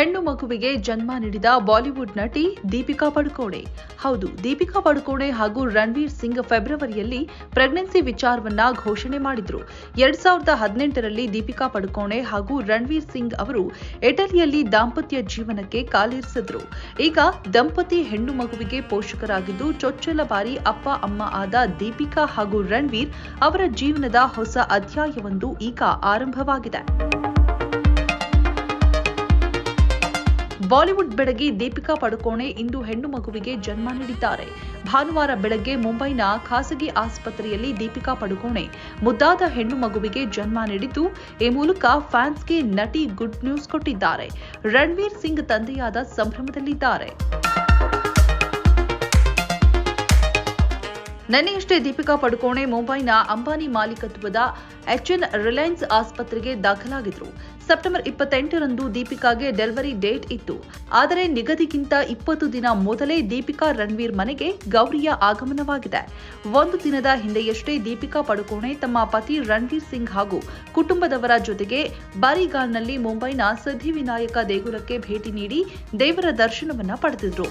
ಹೆಣ್ಣು ಮಗುವಿಗೆ ಜನ್ಮ ನೀಡಿದ ಬಾಲಿವುಡ್ ನಟಿ ದೀಪಿಕಾ ಪಡುಕೋಣೆ. ಹೌದು, ದೀಪಿಕಾ ಪಡುಕೋಣೆ ಹಾಗೂ ರಣವೀರ್ ಸಿಂಗ್ ಫೆಬ್ರವರಿಯಲ್ಲಿ ಪ್ರೆಗ್ನೆನ್ಸಿ ವಿಚಾರವನ್ನ ಘೋಷಣೆ ಮಾಡಿದ್ರು. ಎರಡ್ ಸಾವಿರದ ಹದಿನೆಂಟರಲ್ಲಿ ದೀಪಿಕಾ ಪಡುಕೋಣೆ ಹಾಗೂ ರಣವೀರ್ ಸಿಂಗ್ ಅವರು ಇಟಲಿಯಲ್ಲಿ ದಾಂಪತ್ಯ ಜೀವನಕ್ಕೆ ಕಾಲಿರಿಸಿದ್ರು. ಈಗ ದಂಪತಿ ಹೆಣ್ಣು ಮಗುವಿಗೆ ಪೋಷಕರಾಗಿದ್ದು ಚೊಚ್ಚಲ ಬಾರಿ ಅಪ್ಪ, ಅಮ್ಮ ಆದ ದೀಪಿಕಾ ಹಾಗೂ ರಣವೀರ್ ಅವರ ಜೀವನದ ಹೊಸ ಅಧ್ಯಾಯವೊಂದು ಈಗ ಆರಂಭವಾಗಿದೆ. ಬಾಲಿವುಡ್ ಬೆಡಗಿ ದೀಪಿಕಾ ಪಡುಕೋಣೆ ಇಂದು ಹೆಣ್ಣು ಮಗುವಿಗೆ ಜನ್ಮ ನೀಡಿದ್ದಾರೆ. ಭಾನುವಾರ ಬೆಳಗ್ಗೆ ಮುಂಬೈನ ಖಾಸಗಿ ಆಸ್ಪತ್ರೆಯಲ್ಲಿ ದೀಪಿಕಾ ಪಡುಕೋಣೆ ಮುದ್ದಾದ ಹೆಣ್ಣು ಮಗುವಿಗೆ ಜನ್ಮ ನೀಡಿದ್ದು, ಈ ಮೂಲಕ ಫ್ಯಾನ್ಸ್ಗೆ ನಟಿ ಗುಡ್ ನ್ಯೂಸ್ ಕೊಟ್ಟಿದ್ದಾರೆ. ರಣವೀರ್ ಸಿಂಗ್ ತಂದೆಯಾದ ಸಂಭ್ರಮದಲ್ಲಿದ್ದಾರೆ. ನಿನ್ನೆಯಷ್ಟೇ ದೀಪಿಕಾ ಪಡುಕೋಣೆ ಮುಂಬೈನ ಅಂಬಾನಿ ಮಾಲೀಕತ್ವದ ಎಚ್ಎನ್ ರಿಲಯನ್ಸ್ ಆಸ್ಪತ್ರೆಗೆ ದಾಖಲಾಗಿದ್ರು. ಸೆಪ್ಟೆಂಬರ್ ಇಪ್ಪತ್ತೆಂಟರಂದು ದೀಪಿಕಾಗೆ ಡೆಲಿವರಿ ಡೇಟ್ ಇತ್ತು. ಆದರೆ ನಿಗದಿಗಿಂತ ಇಪ್ಪತ್ತು ದಿನ ಮೊದಲೇ ದೀಪಿಕಾ ರಣವೀರ್ ಮನೆಗೆ ಗೌರಿಯ ಆಗಮನವಾಗಿದೆ. ಒಂದು ದಿನದ ಹಿಂದೆಯಷ್ಟೇ ದೀಪಿಕಾ ಪಡುಕೋಣೆ ತಮ್ಮ ಪತಿ ರಣವೀರ್ ಸಿಂಗ್ ಹಾಗೂ ಕುಟುಂಬದವರ ಜೊತೆಗೆ ಬಾರಿಗಾಲ್ನಲ್ಲಿ ಮುಂಬೈನ ಸಿದ್ಧಿವಿನಾಯಕ ದೇಗುಲಕ್ಕೆ ಭೇಟಿ ನೀಡಿ ದೇವರ ದರ್ಶನವನ್ನ ಪಡೆದಿದ್ರು.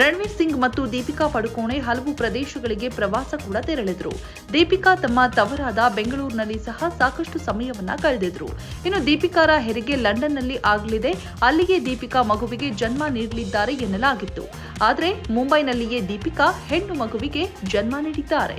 ರಣವೀರ್ ಸಿಂಗ್ ಮತ್ತು ದೀಪಿಕಾ ಪಡುಕೋಣೆ ಹಲವು ಪ್ರದೇಶಗಳಿಗೆ ಪ್ರವಾಸ ಕೂಡ ತೆರಳಿದ್ರು. ದೀಪಿಕಾ ತಮ್ಮ ತವರಾದ ಬೆಂಗಳೂರಿನಲ್ಲಿ ಸಹ ಸಾಕಷ್ಟು ಸಮಯವನ್ನ ಕಳೆದಿದ್ರು. ಇನ್ನು ದೀಪಿಕಾರ ಹೆರಿಗೆ ಲಂಡನ್ನಲ್ಲಿ ಆಗಲಿದೆ. ಅಲ್ಲಿಗೆ ದೀಪಿಕಾ ಮಗುವಿಗೆ ಜನ್ಮ ನೀಡಲಿದ್ದಾರೆ ಎನ್ನಲಾಗಿತ್ತು. ಆದರೆ ಮುಂಬೈನಲ್ಲಿಯೇ ದೀಪಿಕಾ ಹೆಣ್ಣು ಮಗುವಿಗೆ ಜನ್ಮ ನೀಡಿದ್ದಾರೆ.